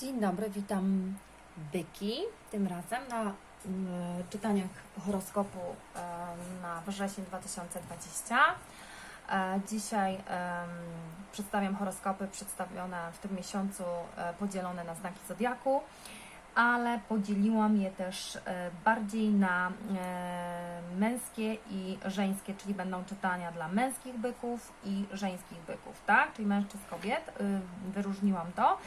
Dzień dobry, witam byki. Tym razem na mm, czytaniach horoskopu na wrzesień 2020. E, Dzisiaj przedstawiam horoskopy przedstawione w tym miesiącu, e, podzielone na znaki zodiaku, ale podzieliłam je też e, bardziej na męskie i żeńskie, czyli będą czytania dla męskich byków i żeńskich byków, tak? Czyli mężczyzn, kobiet. y, Wyróżniłam to.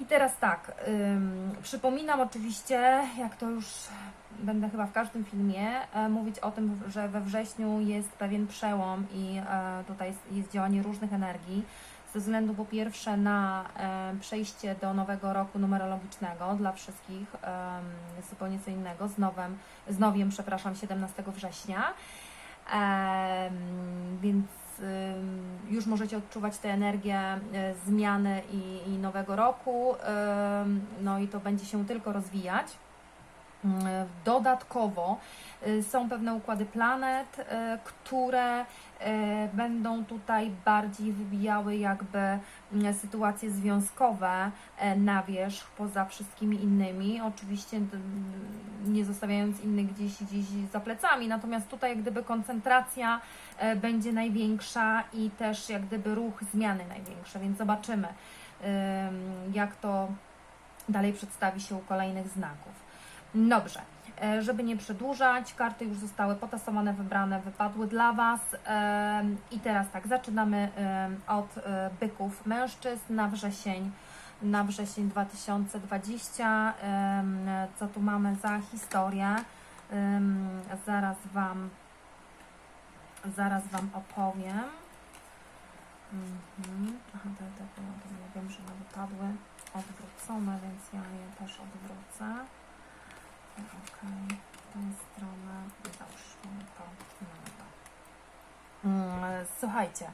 I teraz tak, ym, przypominam oczywiście, jak to już będę chyba w każdym filmie, e, mówić o tym, że we wrześniu jest pewien przełom i e, tutaj jest, jest działanie różnych energii. Ze względu po pierwsze na e, przejście do nowego roku numerologicznego dla wszystkich, zupełnie co innego, z, nowym, z nowiem, przepraszam, 17 września. Więc już możecie odczuwać tę energię e, zmiany i, i nowego roku. No i to będzie się tylko rozwijać. Ym, Dodatkowo y, są pewne układy planet, y, które y, będą tutaj bardziej wybijały jakby mm, sytuacje związkowe na wierzch poza wszystkimi innymi. Oczywiście nie zostawiając innych gdzieś, gdzieś za plecami, natomiast tutaj jak gdyby koncentracja będzie największa i też jak gdyby ruch zmiany największy, więc zobaczymy ym, jak to dalej przedstawi się u kolejnych znaków. Dobrze, e, żeby nie przedłużać, karty już zostały potasowane, wybrane, wypadły dla Was. em, I teraz tak, zaczynamy em, od e, byków mężczyzn na wrzesień, na wrzesień 2020. Em, Co tu mamy za historię? Zaraz Wam, zaraz Wam opowiem. Mhm. Aha, te, te, te, te, wiem, że one wypadły odwrócone, więc ja je też odwrócę. Mm, Słuchajcie,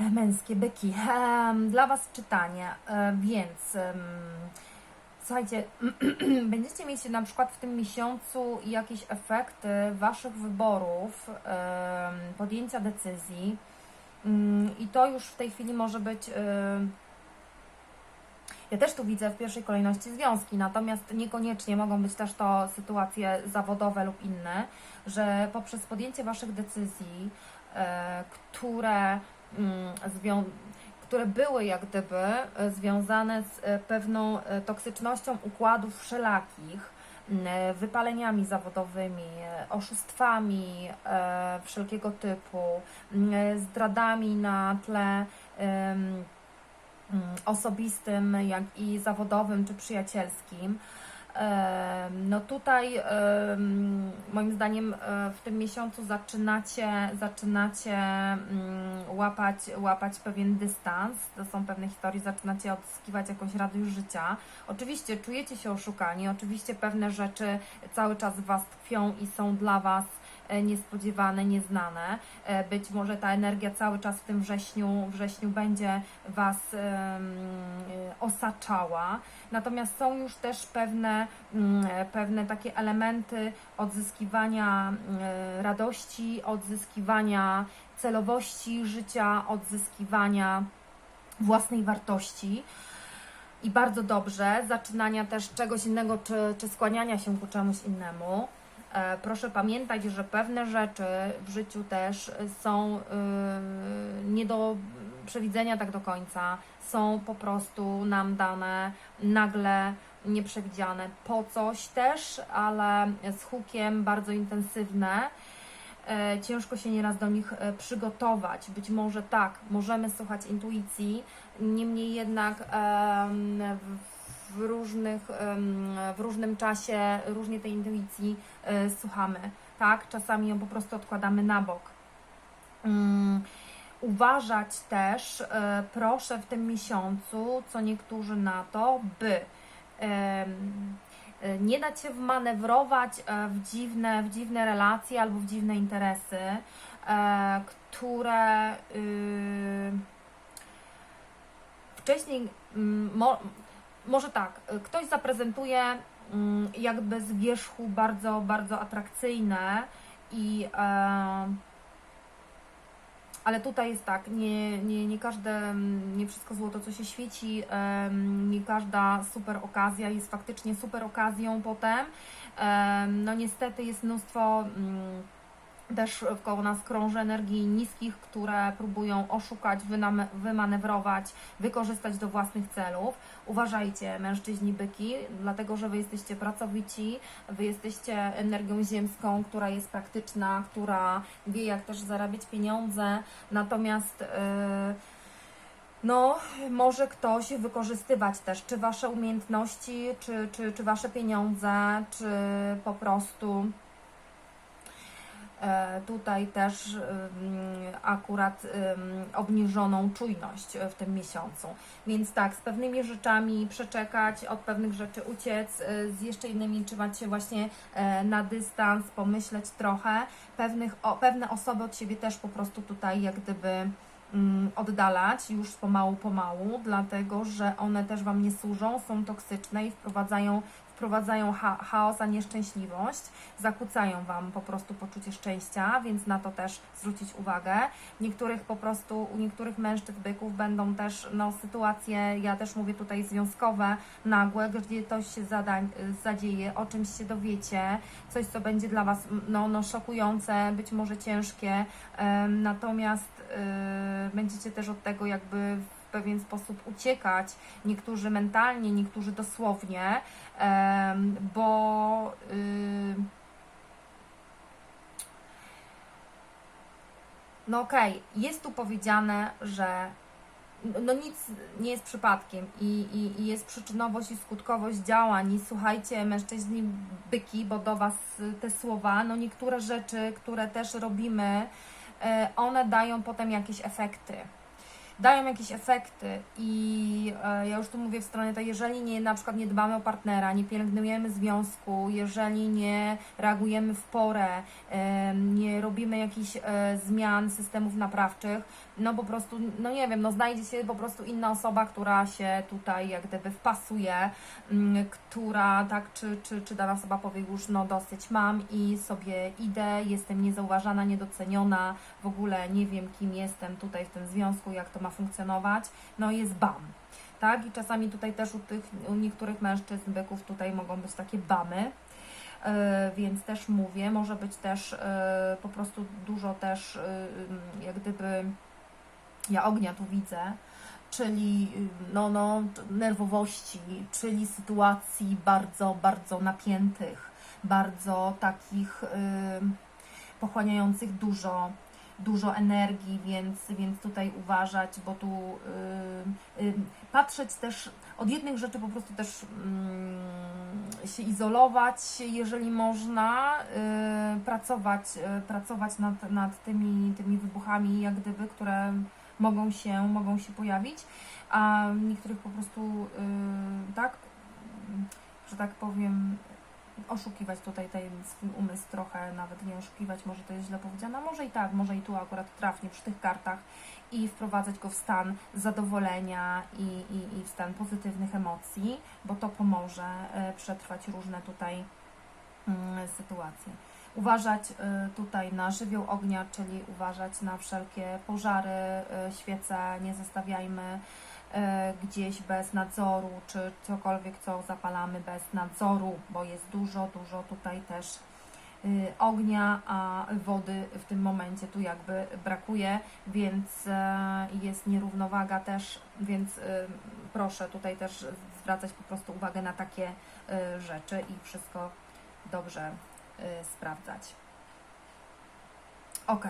e, męskie byki. Dla Was czytanie, e, więc słuchajcie, będziecie mieć na przykład w tym miesiącu jakieś efekty Waszych wyborów, podjęcia decyzji. Mm, I to już w tej chwili może być. Ja też tu widzę w pierwszej kolejności związki, natomiast niekoniecznie mogą być też to sytuacje zawodowe lub inne, że poprzez podjęcie Waszych decyzji, e, które, mm, które były jak gdyby e, związane z e, pewną toksycznością układów wszelakich, wypaleniami zawodowymi, oszustwami wszelkiego typu, zdradami na tle osobistym, jak i zawodowym czy przyjacielskim. No tutaj moim zdaniem e, w tym miesiącu zaczynacie, zaczynacie mm, łapać, łapać pewien dystans. To są pewne historie, zaczynacie odzyskiwać jakąś radość życia. Oczywiście czujecie się oszukani, oczywiście pewne rzeczy cały czas w Was tkwią i są dla Was niespodziewane, nieznane. E, Być może ta energia cały czas w tym wrześniu, wrześniu będzie Was e, osaczała. Natomiast są już też pewne, mm, e, pewne takie elementy odzyskiwania e, radości, odzyskiwania celowości życia, odzyskiwania własnej wartości. I bardzo dobrze, zaczynania też czegoś innego, czy, czy skłaniania się ku czemuś innemu. E, Proszę pamiętać, że pewne rzeczy w życiu też są nie do przewidzenia tak do końca, są po prostu nam dane nagle, nieprzewidziane po coś też, ale z hukiem bardzo intensywne. E, Ciężko się nieraz do nich e, przygotować. Być może tak, możemy słuchać intuicji, niemniej jednak w- w, różnych, w różnym czasie różnie tej intuicji e, słuchamy. Tak, czasami ją po prostu odkładamy na bok. Mm, Uważać też, e, proszę w tym miesiącu, co niektórzy na to, by e, nie dać się wmanewrować w dziwne, w dziwne relacje albo w dziwne interesy, które y, wcześniej mm, może tak, y, ktoś zaprezentuje mm, jakby z wierzchu bardzo, bardzo atrakcyjne i e, ale tutaj jest tak, nie, nie, nie każde, mm, nie wszystko złoto, co się świeci, nie każda super okazja jest faktycznie super okazją potem. Em, No niestety jest mnóstwo mm, też wkoło nas krąży energii niskich, które próbują oszukać, wymanewrować, wykorzystać do własnych celów. Uważajcie, mężczyźni byki, dlatego że Wy jesteście pracowici, Wy jesteście energią ziemską, która jest praktyczna, która wie jak też zarabiać pieniądze, natomiast yy, no, może ktoś wykorzystywać też czy Wasze umiejętności, czy, czy, czy Wasze pieniądze, czy po prostu tutaj też akurat obniżoną czujność w tym miesiącu. Więc tak, z pewnymi rzeczami przeczekać, od pewnych rzeczy uciec, y, z jeszcze innymi trzymać się właśnie e, na dystans, pomyśleć trochę. Pewnych, o, pewne osoby od siebie też po prostu tutaj jak gdyby mm, oddalać już pomału, pomału, dlatego że one też Wam nie służą, są toksyczne i wprowadzają wprowadzają cha chaos, a nieszczęśliwość, zakłócają Wam po prostu poczucie szczęścia, więc na to też zwrócić uwagę. Niektórych po prostu, u niektórych mężczyzn, byków będą też no, sytuacje, ja też mówię tutaj związkowe, nagłe, gdzie coś się zadań, zadzieje, o czymś się dowiecie, coś, co będzie dla Was no, no, szokujące, być może ciężkie, natomiast y, będziecie też od tego jakby pewien sposób uciekać, niektórzy mentalnie, niektórzy dosłownie, bo y, no okej, jest tu powiedziane, że no nic nie jest przypadkiem i, i, i jest przyczynowość i skutkowość działań. I słuchajcie mężczyźni byki, bo do Was te słowa, no niektóre rzeczy, które też robimy, e, one dają potem jakieś efekty dają jakieś efekty i e, ja już tu mówię w stronie tej, jeżeli nie, na przykład nie dbamy o partnera, nie pielęgnujemy związku, jeżeli nie reagujemy w porę, nie robimy jakichś e, zmian systemów naprawczych, no po prostu, no nie wiem, no znajdzie się po prostu inna osoba, która się tutaj jak gdyby wpasuje, mm, która tak, czy, czy, czy dana osoba powie już, no dosyć mam i sobie idę, jestem niezauważana, niedoceniona, w ogóle nie wiem kim jestem tutaj w tym związku, jak to ma funkcjonować, no jest bam. Tak, i czasami tutaj też u tych, u niektórych mężczyzn, byków tutaj mogą być takie bamy, E, więc też mówię, może być też e, po prostu dużo też e, jak gdyby ja ognia tu widzę, czyli no, no, nerwowości, czyli sytuacji bardzo, bardzo napiętych, bardzo takich y, pochłaniających dużo, dużo energii, więc, więc tutaj uważać, bo tu y, y, patrzeć też od jednych rzeczy po prostu też mm, się izolować, jeżeli można, y, pracować, y, pracować nad, nad tymi, tymi wybuchami, jak gdyby, które mogą się, mogą się pojawić, a niektórych po prostu y, tak, że tak powiem, oszukiwać tutaj ten swój umysł trochę, nawet nie oszukiwać, może to jest źle powiedziane, może i tak, może i tu akurat trafnie przy tych kartach i wprowadzać go w stan zadowolenia i, i, i w stan pozytywnych emocji, bo to pomoże e, przetrwać różne tutaj mm, sytuacje. Uważać y, tutaj na żywioł ognia, czyli uważać na wszelkie pożary, y, świece nie zostawiajmy gdzieś bez nadzoru, czy cokolwiek, co zapalamy bez nadzoru, bo jest dużo, dużo tutaj też y, ognia, a wody w tym momencie tu jakby brakuje, więc e, jest nierównowaga też, więc y, proszę tutaj też zwracać po prostu uwagę na takie y, rzeczy i wszystko dobrze sprawdzać. Ok.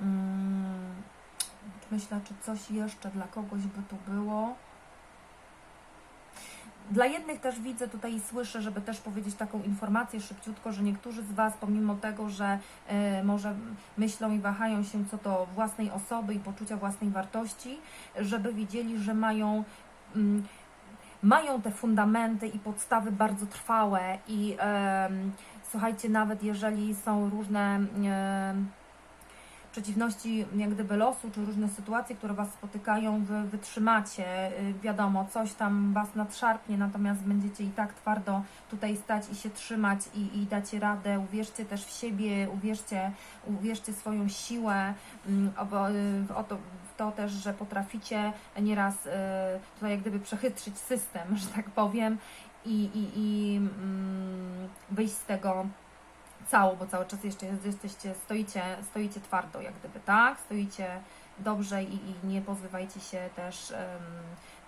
Mm, myślę, czy coś jeszcze dla kogoś by tu było. Dla jednych też widzę tutaj i słyszę, żeby też powiedzieć taką informację szybciutko, że niektórzy z Was, pomimo tego, że y, może myślą i wahają się co do własnej osoby i poczucia własnej wartości, żeby wiedzieli, że mają. Mm, mają te fundamenty i podstawy bardzo trwałe i słuchajcie, nawet jeżeli są różne przeciwności jak gdyby losu, czy różne sytuacje, które Was spotykają, Wy wytrzymacie. Y, Wiadomo, coś tam Was nadszarpnie, natomiast będziecie i tak twardo tutaj stać i się trzymać i, i dacie radę. Uwierzcie też w siebie, uwierzcie, uwierzcie swoją siłę, mm, y, w, o to, to też, że potraficie nieraz y, tutaj jak gdyby przechytrzyć system, że tak powiem, i, i, i mm, wyjść z tego cało, bo cały czas jeszcze jesteście, stoicie, stoicie twardo, jak gdyby, tak? Stoicie dobrze i, i nie pozbywajcie się też em,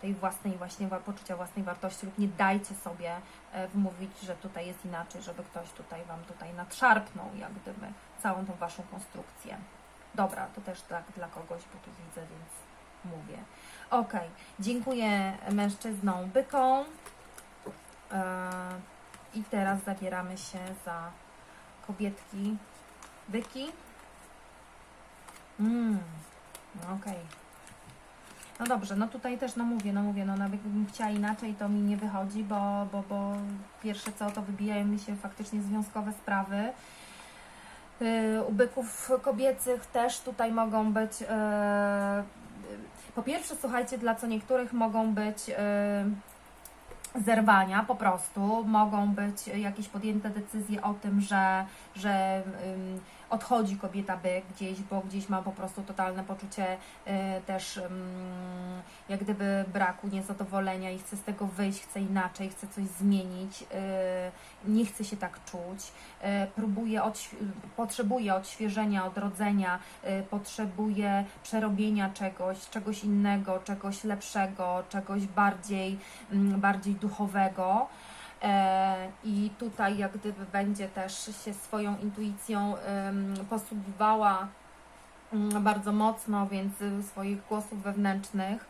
tej własnej właśnie poczucia własnej wartości lub nie dajcie sobie e, wmówić, że tutaj jest inaczej, żeby ktoś tutaj Wam tutaj nadszarpnął, jak gdyby, całą tą Waszą konstrukcję. Dobra, to też tak dla kogoś, bo tu widzę, więc mówię. Ok, dziękuję mężczyznom bykom. E, I teraz zabieramy się za kobietki byki. Mm, no okej. No dobrze, no tutaj też, no mówię, no mówię, no nawet gdybym chciała inaczej, to mi nie wychodzi, bo, bo, bo pierwsze co, to wybijają mi się faktycznie związkowe sprawy. Yy, U byków kobiecych też tutaj mogą być, yy, po pierwsze, słuchajcie, dla co niektórych mogą być zerwania po prostu, mogą być jakieś podjęte decyzje o tym, że, że odchodzi kobieta byk gdzieś, bo gdzieś ma po prostu totalne poczucie y, też ym, jak gdyby braku, niezadowolenia i chce z tego wyjść, chce inaczej, chce coś zmienić, y, nie chce się tak czuć, y, próbuje, potrzebuje odświeżenia, odrodzenia, potrzebuje przerobienia czegoś, czegoś innego, czegoś lepszego, czegoś bardziej, mm, bardziej duchowego. E, I tutaj jak gdyby będzie też się swoją intuicją posługiwała mm, bardzo mocno, więc y, swoich głosów wewnętrznych.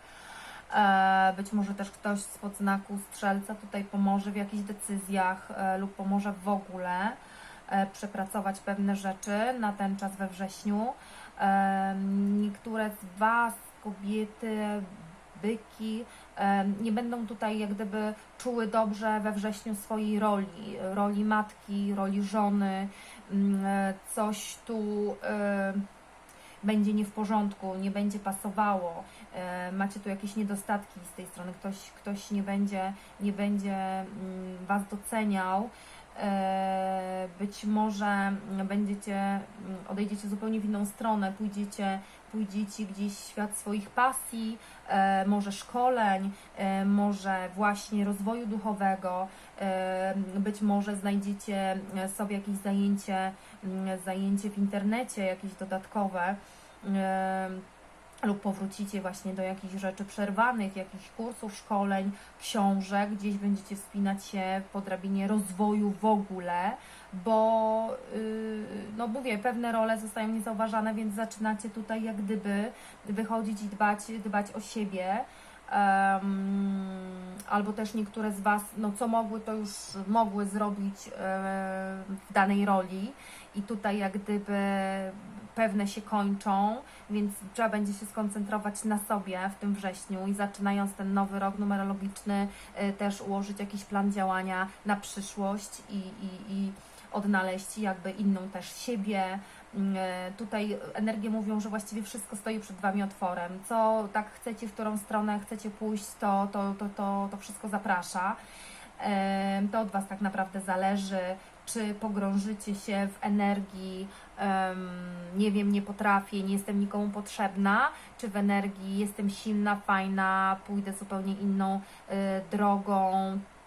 E, Być może też ktoś z podznaku strzelca tutaj pomoże w jakichś decyzjach e, lub pomoże w ogóle przepracować pewne rzeczy na ten czas we wrześniu. Niektóre z Was, kobiety, byki, nie będą tutaj jak gdyby czuły dobrze we wrześniu swojej roli, roli matki, roli żony, mm, e, coś tu będzie nie w porządku, nie będzie pasowało, e, macie tu jakieś niedostatki z tej strony, ktoś, ktoś nie będzie, nie będzie mm, Was doceniał, być może będziecie, odejdziecie zupełnie w inną stronę, pójdziecie, pójdziecie gdzieś w świat swoich pasji, e, może szkoleń, e, może właśnie rozwoju duchowego, e, być może znajdziecie sobie jakieś zajęcie, zajęcie w internecie, jakieś dodatkowe, e, lub powrócicie właśnie do jakichś rzeczy przerwanych, jakichś kursów, szkoleń, książek, gdzieś będziecie wspinać się po drabinie rozwoju w ogóle, bo yy, no mówię, pewne role zostają niezauważane, więc zaczynacie tutaj jak gdyby wychodzić i dbać, dbać o siebie. Em, albo też niektóre z Was, no co mogły, to już mogły zrobić e, w danej roli i tutaj jak gdyby pewne się kończą, więc trzeba będzie się skoncentrować na sobie w tym wrześniu i zaczynając ten nowy rok numerologiczny e, też ułożyć jakiś plan działania na przyszłość i, i, i odnaleźć jakby inną też siebie. Mm, e, Tutaj energie mówią, że właściwie wszystko stoi przed Wami otworem. Co tak chcecie, w którą stronę chcecie pójść, to, to, to, to, to wszystko zaprasza. To od Was tak naprawdę zależy, czy pogrążycie się w energii, nie wiem, nie potrafię, nie jestem nikomu potrzebna, czy w energii jestem silna, fajna, pójdę zupełnie inną y, drogą,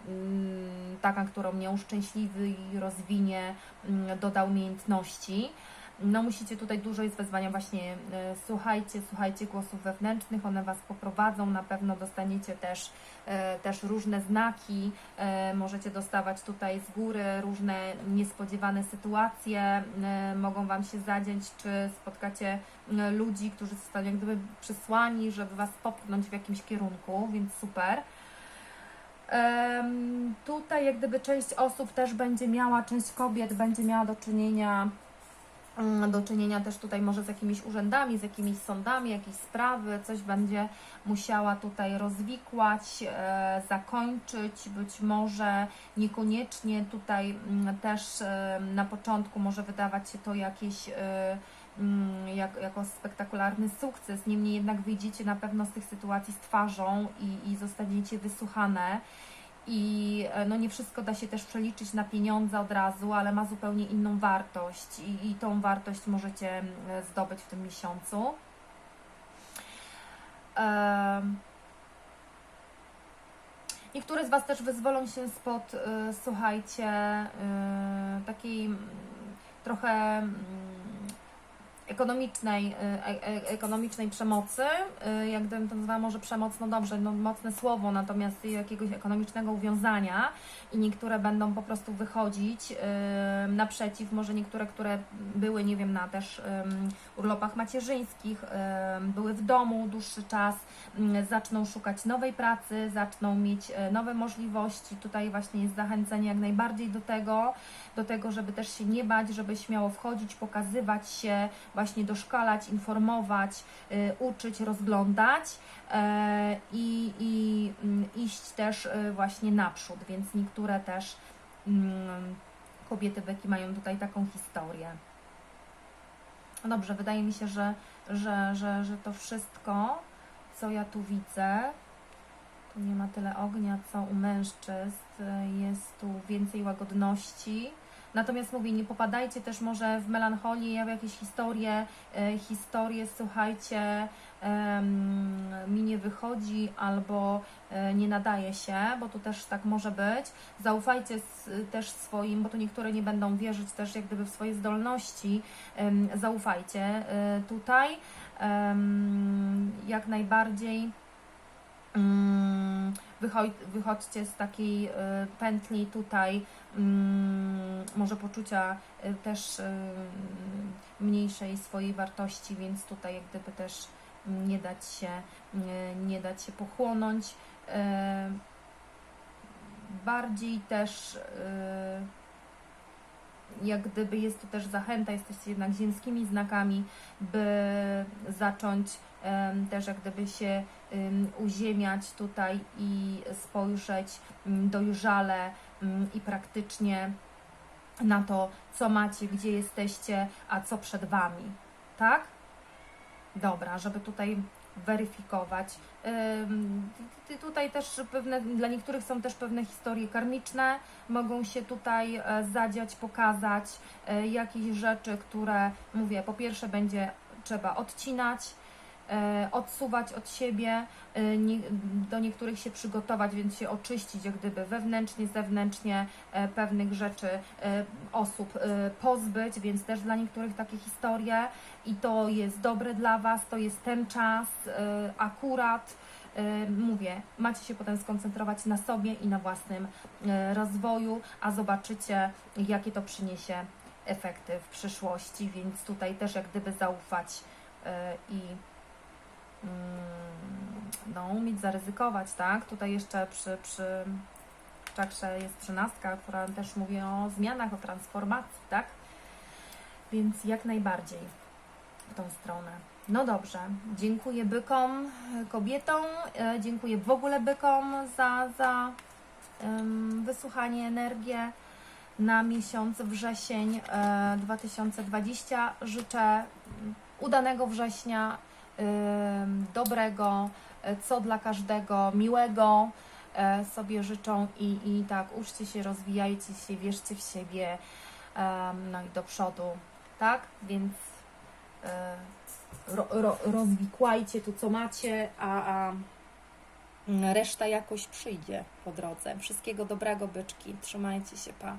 mm, taka, którą mnie uszczęśliwi, rozwinie, mm, doda umiejętności. No musicie tutaj dużo jest wezwania właśnie, y, słuchajcie, słuchajcie głosów wewnętrznych, one Was poprowadzą, na pewno dostaniecie też, y, też różne znaki, y, możecie dostawać tutaj z góry różne niespodziewane sytuacje, mogą Wam się zadziać, czy spotkacie ludzi, którzy zostali jak gdyby przysłani, żeby Was popchnąć w jakimś kierunku, więc super. Tutaj jak gdyby część osób też będzie miała, część kobiet będzie miała do czynienia do czynienia też tutaj może z jakimiś urzędami, z jakimiś sądami, jakieś sprawy, coś będzie musiała tutaj rozwikłać, e, zakończyć, być może niekoniecznie tutaj mm, też e, na początku może wydawać się to jakieś, e, mm, jak, jako spektakularny sukces. Niemniej jednak wyjdziecie na pewno z tych sytuacji z twarzą i, i zostaniecie wysłuchane. I e, no nie wszystko da się też przeliczyć na pieniądze od razu, ale ma zupełnie inną wartość i, i tą wartość możecie zdobyć w tym miesiącu. Niektóre z Was też wyzwolą się spod, y, słuchajcie, y, takiej trochę ekonomicznej, y, e, e, ekonomicznej przemocy, y, jak gdybym to nazwała może przemoc, no dobrze, no mocne słowo, natomiast jakiegoś ekonomicznego uwiązania i niektóre będą po prostu wychodzić y, naprzeciw, może niektóre, które były, nie wiem, na też urlopach macierzyńskich, były w domu dłuższy czas, zaczną szukać nowej pracy, zaczną mieć nowe możliwości. Tutaj właśnie jest zachęcenie jak najbardziej do tego, do tego, żeby też się nie bać, żeby śmiało wchodzić, pokazywać się, właśnie doszkalać, informować, y, uczyć, rozglądać y, i, i mm, iść też y, właśnie naprzód, więc niektóre też mm, kobiety beki mają tutaj taką historię. No dobrze, wydaje mi się, że, że, że, że to wszystko, co ja tu widzę, tu nie ma tyle ognia, co u mężczyzn, jest tu więcej łagodności. Natomiast mówię, nie popadajcie też może w melancholię, w jakieś historie, e, historie, słuchajcie, mi nie wychodzi albo e, nie nadaje się, bo tu też tak może być. Zaufajcie też swoim, bo tu niektóre nie będą wierzyć też jak gdyby w swoje zdolności. Zaufajcie e, tutaj jak najbardziej. Wychodź, wychodźcie z takiej y, pętli tutaj, mm, może poczucia y, też y, mniejszej swojej wartości, więc tutaj jak gdyby też nie dać się, nie dać się pochłonąć. Bardziej też jak gdyby jest tu też zachęta, jesteście jednak ziemskimi znakami, by zacząć też jak gdyby się em, uziemiać tutaj i spojrzeć em, dojrzale em, i praktycznie na to, co macie, gdzie jesteście, a co przed Wami. Tak? Dobra, żeby tutaj weryfikować. Tutaj też pewne, dla niektórych są też pewne historie karmiczne, mogą się tutaj e, zadziać, pokazać e, jakieś rzeczy, które mówię, po pierwsze będzie trzeba odcinać, odsuwać od siebie, e, do niektórych się przygotować, więc się oczyścić jak gdyby wewnętrznie, zewnętrznie e, pewnych rzeczy, e, osób e, pozbyć, więc też dla niektórych takie historie i to jest dobre dla Was, to jest ten czas e, akurat. E, Mówię, macie się potem skoncentrować na sobie i na własnym e, rozwoju, a zobaczycie, jakie to przyniesie efekty w przyszłości, więc tutaj też jak gdyby zaufać e, i no, umieć zaryzykować, tak? Tutaj jeszcze przy, przy czakrze jest trzynastka, która też mówi o zmianach, o transformacji, tak? Więc jak najbardziej w tą stronę. No dobrze, dziękuję bykom, e, kobietom, e, dziękuję w ogóle bykom za, za em, wysłuchanie energię na miesiąc wrzesień e, 2020. Życzę mm, udanego września, dobrego, e, co dla każdego, miłego e, sobie życzą i, i tak uczcie się, rozwijajcie się, wierzcie w siebie, no i do przodu, tak? Więc e, ro, ro, rozwikłajcie tu, co macie, a, a reszta jakoś przyjdzie po drodze. Wszystkiego dobrego, byczki. Trzymajcie się, pa.